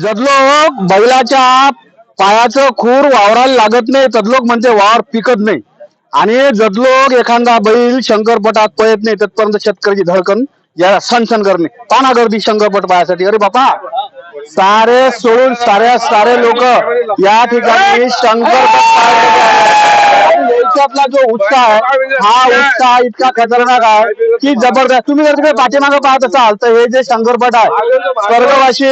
जदलोक बैलाच्या पायाचं खूर वावरायला लागत नाही. तदलोक म्हणजे वावर पिकत नाही. आणि जदलोक एखादा बैल शंकरपटात पळत नाही तत्पर्यंत शेतकऱ्याची धडकन या सण सण करणे पाना गर्दी शंकरपट पायासाठी. अरे बापा! सारे सोडून साऱ्या सारे लोक या ठिकाणी शंकर याच्यातला जो उत्साह आहे हा उत्साह इतका खतरनाक आहे की जबरदस्त. तुम्ही जर तिकडे पाठीमागे पाहत असाल तर हे जे शंकरपट आहे स्वर्गवासी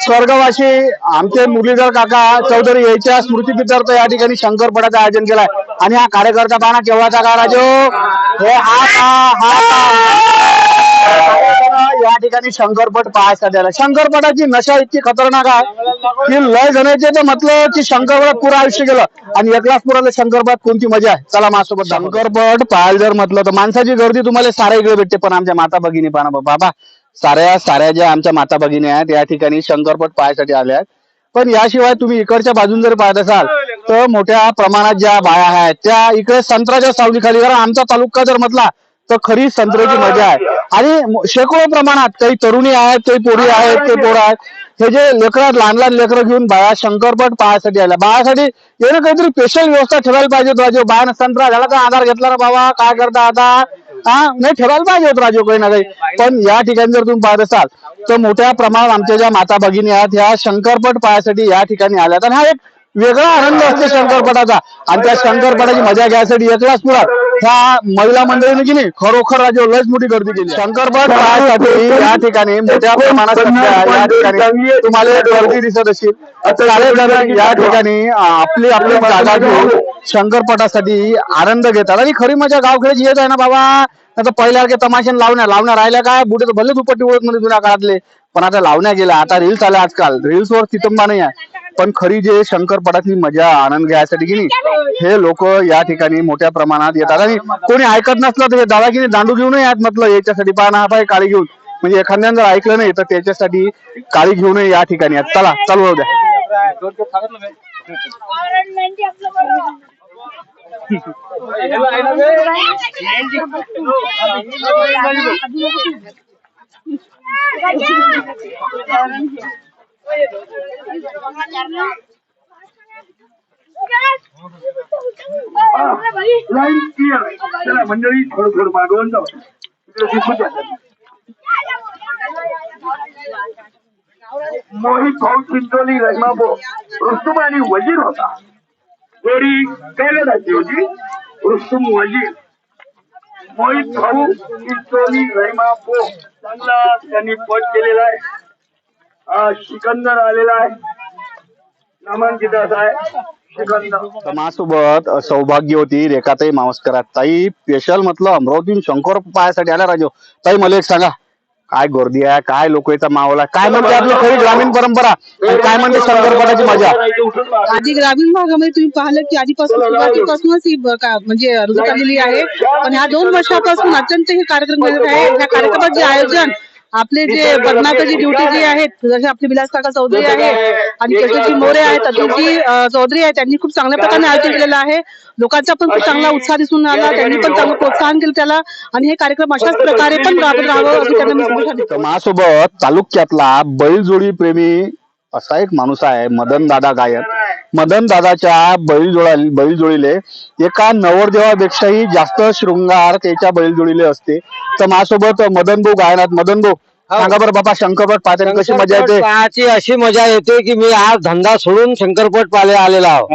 स्वर्गवासी आमचे मुरलीधर काका चौधरी याच्या स्मृतीपित्यार्थ या ठिकाणी शंकरपटाचं आयोजन केलंय आणि हा कार्यकर्ता पाहना केव्हाचा का राजू हे हा हा हा ठिकाणी शंकरपट पाहायचा आला शंकरपटाची नशा इतकी खतरनाक आहे की लय जणांचे तर म्हटलं की शंकरपट पुरा आयुष्य गेलं. आणि एकलाच पुराला शंकरपट कोणती मजा आहे? चला माझ्यासोबत शंकरपट पाहायला जर म्हटलं तर माणसाची गर्दी तुम्हाला साऱ्या इकडे भेटते पण आमच्या माता भगिनी पण बाबा. साऱ्या साऱ्या ज्या आमच्या माता भगिनी आहेत या ठिकाणी शंकरपट पाहायसाठी आल्या आहेत. पण याशिवाय तुम्ही इकडच्या बाजून जर पाहत असाल तर मोठ्या प्रमाणात ज्या बाया आहेत त्या इकडे संत्राच्या सावलीखाली कारण आमचा तालुका जर म्हटला तर खरी संत्र्याची मजा आहे. आणि शेकडो प्रमाणात काही तरुणी आहेत काही पोरी आहेत काही पोरं आहेत. हे जे लेकरात लहान लहान लेकरं घेऊन बाया शंकरपट पाहायसाठी आल्या. बाळासाठी यानं काहीतरी स्पेशल व्यवस्था ठेवायला पाहिजे होत राजू. बाया संत्रा झाला का आधार घेतला ना बाबा? काय करता आता? हा? नाही ठेवायला पाहिजे होत राजू काही ना काही. पण या ठिकाणी जर तुम्ही पाहत असाल तर मोठ्या प्रमाणात आमच्या ज्या माता भगिनी आहेत ह्या शंकरपट पाहायसाठी या ठिकाणी आल्यात. आणि हा एक वेगळा आनंद असतो शंकरपटाचा. आणि त्या शंकरपटाची मजा घ्यायसाठी एकलाच पुरात ह्या महिला मंडळीने की नाही खरोखर राजे लयच मोठी गर्दी केली. शंकरपट पाहण्यासाठी या ठिकाणी मोठ्या प्रमाणात सध्या या ठिकाणी तुम्हाला गर्दी दिसत असेल या ठिकाणी आपली आपली जागा घेऊन शंकरपटासाठी आनंद घेतात आणि खरी मजा गावखेड्याची येत आहे ना बाबा आता पहिल्यासारखे तमाशे लावण्या लावण्या राहिल्या काय? बुडे तर भले दुपट्टी ओळखमध्ये जुन्या काळातले पण आता लावण्या गेल्या. आता रील्स आल्या आजकाल. रील्स वर तितंबा नाही आहे. पण खरी जे शंकरपटातली मजा आनंद घ्यायसाठी की नाही हे लोक या ठिकाणी मोठ्या प्रमाणात येतात आणि कोणी ऐकत नसलं तर हे दादा की नाही दांडू घेऊन येत म्हटलं याच्यासाठी पाहा हा पाय काळी घेऊन म्हणजे एखाद्यानं जर ऐकलं नाही तर त्याच्यासाठी काळी घेऊन या ठिकाणी आहेत. चला चालू द्या चला मंडळी थोडं थोडं मागवून जाऊ मोहित भाऊ चिंचोली रहिमाबो रुस्तुम आणि वजीर होता गोरी काय लढायची होती रुस्तुम वजीर मोहित भाऊ चिंचोली रहिमाबो चांगला त्यांनी पट केलेला आहे. सिकंदर आलेला आहे. आहे? सिकंदर माझ्यासोबत सौभाग्यवती रेखाताई मावस्करात. ताई स्पेशल म्हटलं अमरावतीहून शंकर पाहायसाठी आल्या राजू. ताई मला एक सांगा. काय गर्दी आहे? काय लोक येतात मावला काय म्हणते आपलं खरी ग्रामीण परंपरा? आणि काय म्हणते शंकरपटाची मजा? आधी ग्रामीण भागामध्ये तुम्ही पाहिलं की आधीपासून सुरुवातीपासूनच ही ब- का- म्हणजे रुजत आलेली आहे. पण ह्या दोन वर्षापासून अत्यंत हे कार्यक्रम घडत आहे ह्या कार्यक्रमाचे आयोजन आपले जे पद्माकरजी ड्युटी जे आहेत जसे आपले विलास काका चौधरी आहे आणि केशवजी मोरे आहेत अतुलजी चौधरी आहेत त्यांनी खूप चांगल्या प्रकारे आयोजन केलेलं आहे. लोकांचा पण खूप चांगला उत्साह दिसून आला त्यांनी पण चांगलं प्रोत्साहन केलं त्याला. आणि हे कार्यक्रम अशाच प्रकारे पण राबत राहावं अशी त्यांना मी माझ्यासोबत तालुक्यातला बैलजोडी प्रेमी असा एक माणूस आहे मदन दादा गायक. मदन दादाच्या बैलजोडा बैलजोडीले एका नवरदेवापेक्षाही जास्त शृंगार त्याच्या बैलजोडीले असते. तर माझ्यासोबत मदन भाऊ गायनात. मदन भाऊ सांगा बरं बाबा शंकरपट पाहताना कशी मजा येते? अशी मजा येते की मी आज धंदा सोडून शंकरपट पाहायला आलेला आहो.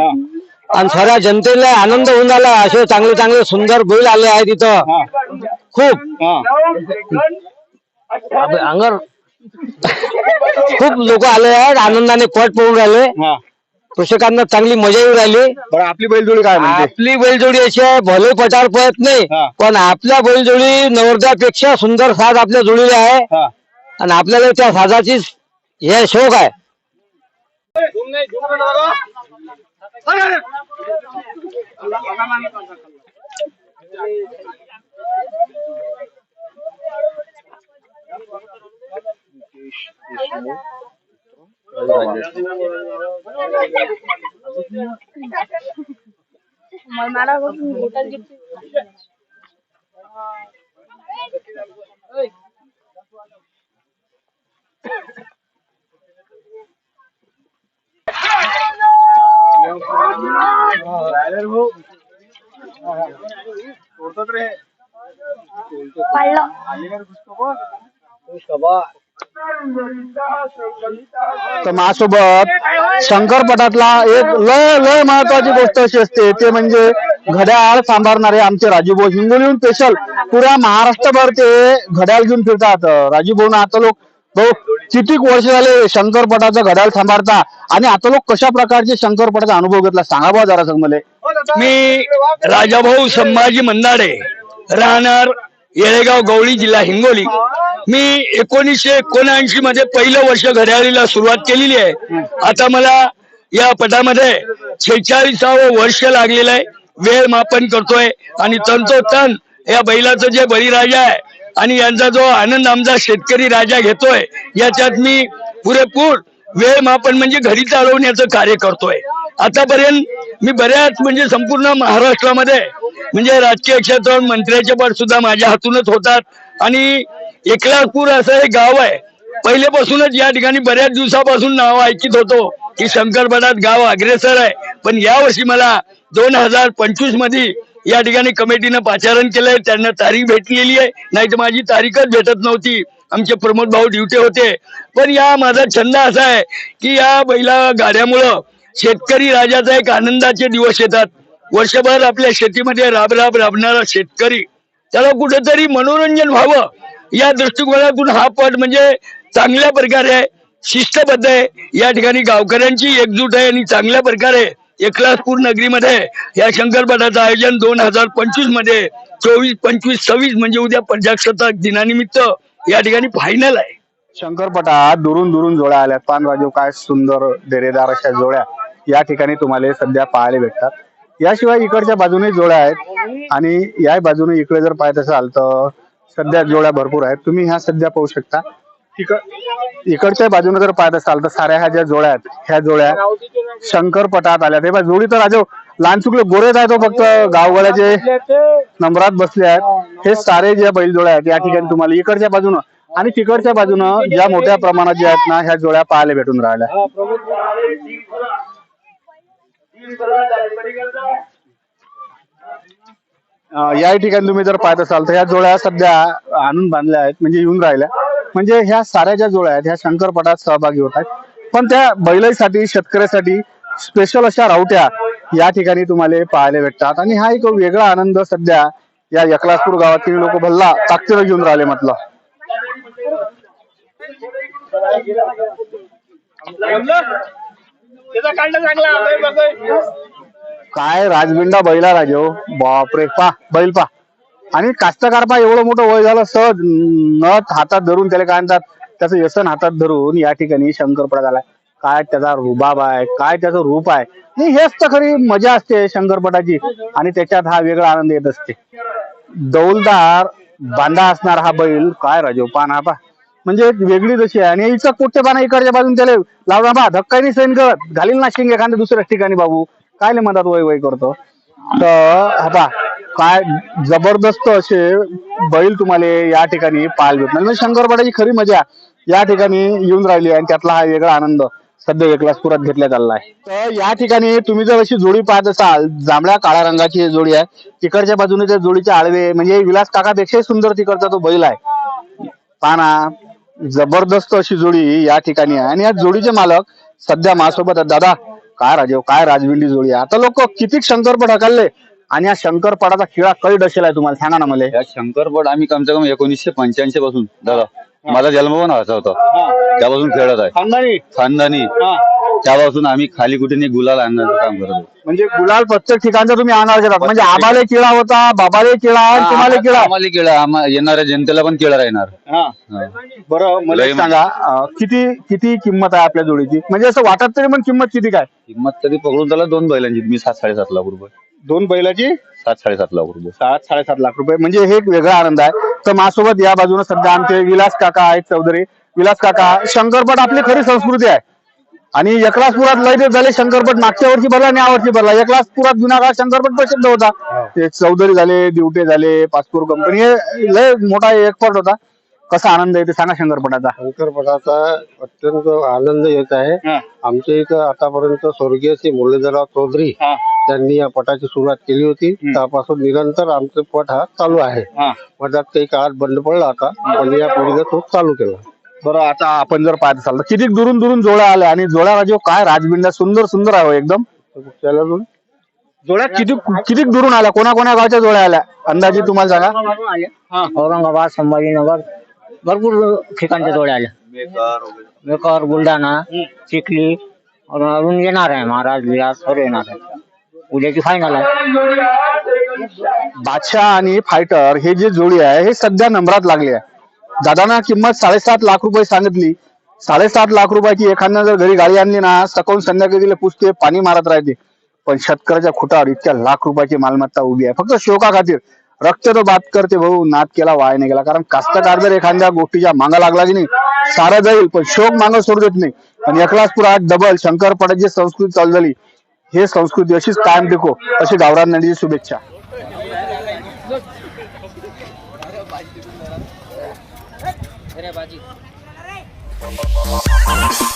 आणि साऱ्या जनतेला आनंद होऊन आला. असे चांगले चांगले सुंदर बैल आले आहेत तिथं खूप. अब- अंगर. खूप लोक आले आहेत. आनंदाने पट पळून राहिले. प्रेक्षकांना चांगली मजा येऊ राहिली. बरं आपली बैलजोडी काय म्हणते? आपली बैलजोडी अशी आहे भले पटार पळत नाही हा. पण आपल्या बैलजोडी नवरदेवापेक्षा सुंदर साज आपल्या जोडीला आहे. आणि आपल्याला त्या साजाची हे शोक आहे. সারা বছর হোটেল যেতে పళ్ళ तर माझ्यासोबत शंकरपटातला एक लय लय महत्वाची गोष्ट अशी असते ते म्हणजे घड्याळ सांभाळणारे आमचे राजूभाऊ हिंगोलीहून स्पेशल पुऱ्या महाराष्ट्रभर ते घड्याळ घेऊन फिरतात. राजू भाऊ आता लोक भाऊ किती वर्ष झाले शंकरपटाचं घड्याळ सांभाळता आणि आता लोक कशा प्रकारचे शंकरपटाचा अनुभव घेतला? सांगा बा जरा सांग मला मी राजाभाऊ संभाजी मंदाडे राहणार येळेगाव गवळी जिल्हा हिंगोली. मी एकोणीसशे एकोणऐंशी मध्ये पहिलं वर्ष घड्याळीला सुरुवात केलेली आहे. आता मला या पटामध्ये शेहेचाळीसावं वर्ष लागलेलं आहे. वेळ मापन करतोय आणि तंतोतन या बैलाचं जे बळीराजा आहे आणि यांचा जो आनंद आमचा शेतकरी राजा घेतोय याच्यात मी पुरेपूर वेळ मापन म्हणजे घरी चालवण्याचं कार्य करतोय. आतापर्यंत मी बऱ्याच म्हणजे संपूर्ण महाराष्ट्रामध्ये म्हणजे राजकीय क्षेत्रावर मंत्र्याचे पद सुद्धा माझ्या हातूनच होतात आणि एकलासपूर असं एक गाव आहे. पहिल्यापासूनच या ठिकाणी बऱ्याच दिवसापासून नाव ऐकित होतो की शंकरपटात गाव अग्रेसर आहे. पण यावर्षी मला दोन हजार पंचवीसमध्ये या ठिकाणी कमिटीनं पाचारण केलंय. त्यांना तारीख भेटलेली आहे. नाही तर माझी तारीखच भेटत नव्हती. आमचे प्रमोद भाऊ ड्युटे होते. पण या माझा छंद असा आहे की या बैला गाड्यामुळं शेतकरी राजाचा एक आनंदाचे दिवस येतात. वर्षभर आपल्या शेतीमध्ये राब राब राबणारा शेतकरी. त्याला कुठेतरी मनोरंजन व्हावं. या दृष्टिकोनातून हा पट म्हणजे चांगल्या प्रकारे शिस्तबद्ध आहे. या ठिकाणी गावकऱ्यांची एकजूट आहे आणि चांगल्या प्रकारे एकलासपूर नगरीमध्ये या शंकरपटाचं आयोजन दोन हजार पंचवीसमध्ये चोवीस पंचवीस सव्वीस म्हणजे उद्या प्रजासत्ताक दिनानिमित्त या ठिकाणी फायनल आहे. शंकरपटा दुरून दुरून जोड्या आल्यात पानराजू काय सुंदर डेरेदार अशा जोड्या या ठिकाणी तुम्हाला सध्या पाहायला भेटतात. याशिवाय इकडच्या बाजूने जोड्या आहेत आणि या बाजूने इकडे जर पाहत असाल तर सध्या जोड्या भरपूर आहेत. तुम्ही ह्या सध्या पाहू शकता. इकड इकडच्या बाजूने जर पाहत असाल तर साऱ्या ह्या ज्या जोड्या आहेत ह्या जोड्या शंकरपटात आल्या. ते बा जोडी तर राजो लहान चुकले गोरेच आहे तो फक्त गावगाड्याचे नंबरात बसले आहेत. हे सारे ज्या बैलजोड्या आहेत या ठिकाणी तुम्हाला इकडच्या बाजूनं आणि तिकडच्या बाजूनं ज्या मोठ्या प्रमाणात ज्या आहेत ना ह्या जोड्या पाहायला भेटून राहिल्या. या ठिकाणी तुम्ही जर पाहत असाल तर ह्या जोड्या सध्या आणून बांधल्या आहेत म्हणजे येऊन राहिल्या. म्हणजे ह्या साऱ्या ज्या जोड्या आहेत ह्या शंकरपटात सहभागी होत आहेत. पण त्या बैलासाठी शेतकऱ्यासाठी स्पेशल अशा रावट्या या ठिकाणी तुम्हाला पाहायला भेटतात. आणि हा एक वेगळा आनंद सध्या या यकलासपूर गावातील लोक भल्ला ताकदीनं घेऊन राहिले म्हटलं. काय राजबिंडा बैला राजो बापरे पा बैल पा. आणि कास्तकार पा एवढं मोठं वय झालं सहज नथ हातात धरून त्याला काय म्हणतात त्याचं व्यसन हातात धरून या ठिकाणी शंकरपडा झालाय काय त्याचा रुबाब आहे काय त्याचं रूप आहे. आणि हेच तर खरी मजा असते शंकरपटाची. आणि त्याच्यात हा वेगळा आनंद येत असते. दौलदार बांधा असणार हा बैल काय राजो पान हा पा. म्हणजे एक वेगळी जशी आहे. आणि इथं कोट्टे पाना इकडच्या बाजून त्याला लावला बा धक्का नाही सहन करत. घालील ना शिंग एखाद्या दुसऱ्या ठिकाणी बाबू. काय मधात वय वय करतो? तर हा काय जबरदस्त असे बैल तुम्हाला या ठिकाणी पाहायला भेटणार. म्हणजे शंकरपाड्याची खरी मजा या ठिकाणी येऊन राहिली आणि त्यातला हा वेगळा आनंद सध्या एकलासपुरात घेतला चालला आहे. तर या ठिकाणी तुम्ही जर अशी जोडी पाहत असाल जांभळ्या काळ्या रंगाची जोडी आहे. तिकडच्या बाजूने त्या जोडीचे आळवे म्हणजे विलास काकापेक्षाही सुंदर तिकडचा तो बैल आहे. पाना जबरदस्त अशी जोडी या ठिकाणी आहे. आणि या जोडीचे मालक सध्या माझ्यासोबत आहेत. दादा काय राजेव काय राजविंडी जोडी आता लोक किती शंकरपट हकलले? आणि या शंकरपटाचा खिळा कळी डसेल आहे तुम्हाला सांगा ना मला. या शंकरपट आम्ही कमसे कम एकोणीसशे पंच्याऐंशी पासून दादा. माझा जन्म पण व्हायचा होता. त्यापासून खेळत आहे. खानदानी. खानदानी. त्यापासून आम्ही खाली कुठे नाही गुलाल आणण्याचं काम करत. म्हणजे गुलाल प्रत्येक ठिकाणचा तुम्ही आणार घेतात म्हणजे आबाले किळा होता बाबाले किळा आणि तुम्हाला किळा आम्हाला केळं आम्हा येणाऱ्या जनतेला पण केळं राहणार. हा. हा. बरं मला लय एक सांगा अं, किती किती किंमत आहे आपल्या जोडीची? म्हणजे असं वाटत तरी पण किंमत किती काय? किंमत तरी पकडून त्याला दोन बैलांची. मी सात साडेसात लाख रुपये. दोन बैलाची? सात साडेसात लाख रुपये. सात साडेसात लाख रुपये. म्हणजे हे एक वेगळा आनंद आहे. तर माझ्यासोबत या बाजूने सध्या आमचे विलास काका आहेत चौधरी. विलास काका शंकरपट आपली खरी संस्कृती आहे. आणि एकलासपुरात लय दिवस झाले शंकरपट मागच्या वर्षी भरला आणि या वर्षी भरला. एकलासपुरात जुना काळ शंकरपट प्रसिद्ध होता. ते चौधरी झाले दिवटे झाले पाचपूर कंपनी हे लय मोठा एक्सपर्ट होता. कसा आनंद आहे ते सांगा शंकरपटाचा. शंकरपटाचा अत्यंत आनंद येत आहे. हा. आमच्या इथं आतापर्यंत स्वर्गीय श्री मुरलीधरराव चौधरी हा. त्यांनी या पटाची सुरुवात केली होती. त्यापासून निरंतर आमचे पट हा चालू आहे. हा. मधात काही काळात बंद पडला होता पण या पिढीनं तो चालू केला. बरं आता आपण जर पाहत असाल तर किती दुरून दुरून जोड्या आल्या आणि जोड्या राजू काय राजबिंडा सुंदर सुंदर आहे हो एकदम. त्याला जोड्या किती किती दुरून आल्या? कोणा कोणा गावच्या जोड्या आल्या? अंदाजे तुम्हाला सांगा. औरंगाबाद संभाजीनगर भरपूर ठिकाणच्या जोड्या आल्या. मेकर बुलढाणा चिखली अजून येणार आहे महाराज बिहार सर्व येणार आहे. उद्याची फायनल आहे. बादशाह आणि फायटर हे जे जोडी आहे हे सध्या नंबरात लागले आहे. दादाना किंमत साडेसात लाख रुपये सांगितली. साडेसात लाख रुपयाची एखाद्या जर घरी गाडी आणली ना सकाळून संध्याकाळी दिले पुसते पाणी मारत राहते. पण शेतकऱ्याच्या खुटावर इतक्या लाख रुपयाची मालमत्ता उभी आहे. फक्त शोका खातीर रक्त तो बात करते भाऊ नाद केला वाया नाही गेला. कारण कास्तकार जर एखाद्या गोष्टीच्या मागा लागला की नाही सारं जाईल पण शोक मागं सोडू देत नाही. आणि एकलासपुरात डबल शंकरपटाची जी संस्कृती चालू झाली. हे संस्कृती अशीच कायम टिको. अशी गावरान नदीची शुभेच्छा. Peace.